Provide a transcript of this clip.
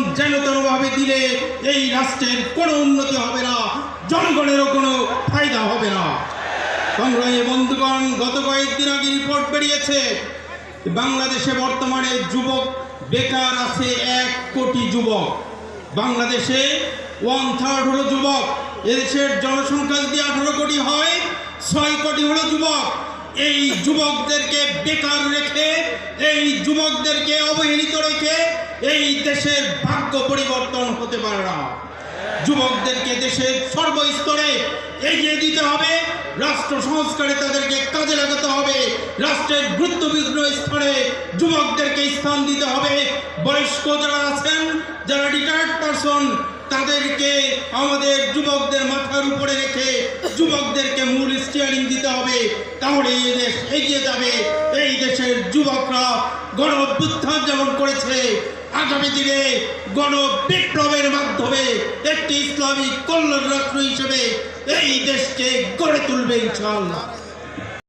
এভাবে দিলে এই রাষ্ট্রের কোনো উন্নতি হবে না, জনগণেরও কোনো ফায়দা হবে না। সংগ্রামী বন্ধুগণ, গত কয়েকদিন আগে রিপোর্ট বেরিয়েছে, বাংলাদেশে বর্তমানে যুবক বেকার আছে এক কোটি যুবক। বাংলাদেশে ওয়ান থার্ড হলো যুবক, এদেশের জনসংখ্যা যদি আঠারো কোটি হয়, ছয় কোটি হলো যুবক। এই যুবকদেরকে বেকার রেখে, এই যুবকদেরকে অবহেলিত রেখে এই দেশের ভাগ্য পরিবর্তন হতে পারে না। যুবকদেরকে দেশের সর্বস্তরে এগিয়ে দিতে হবে, রাষ্ট্র সংস্কারে তাদেরকে কাজে লাগাতে হবে, রাষ্ট্রের গুরুত্বপূর্ণ স্থানে যুবকদেরকে স্থান দিতে হবে। বয়স্ক যারা আছেন, যারা রিটায়ার্ড পারসন তাদেরকে আমাদের যুবকদের মাথার উপরে রেখে যুবকদেরকে মূল স্টিয়ারিং দিতে হবে, তাহলে এই দেশ এগিয়ে যাবে। এই দেশের যুবকরা গণ যেমন করেছে আগামী দিনে গণ বিপ্লবের মাধ্যমে একটি ইসলামিক কল্যাণ রাষ্ট্র হিসেবে এই দেশকে গড়ে তুলবে ইনশাআল্লাহ।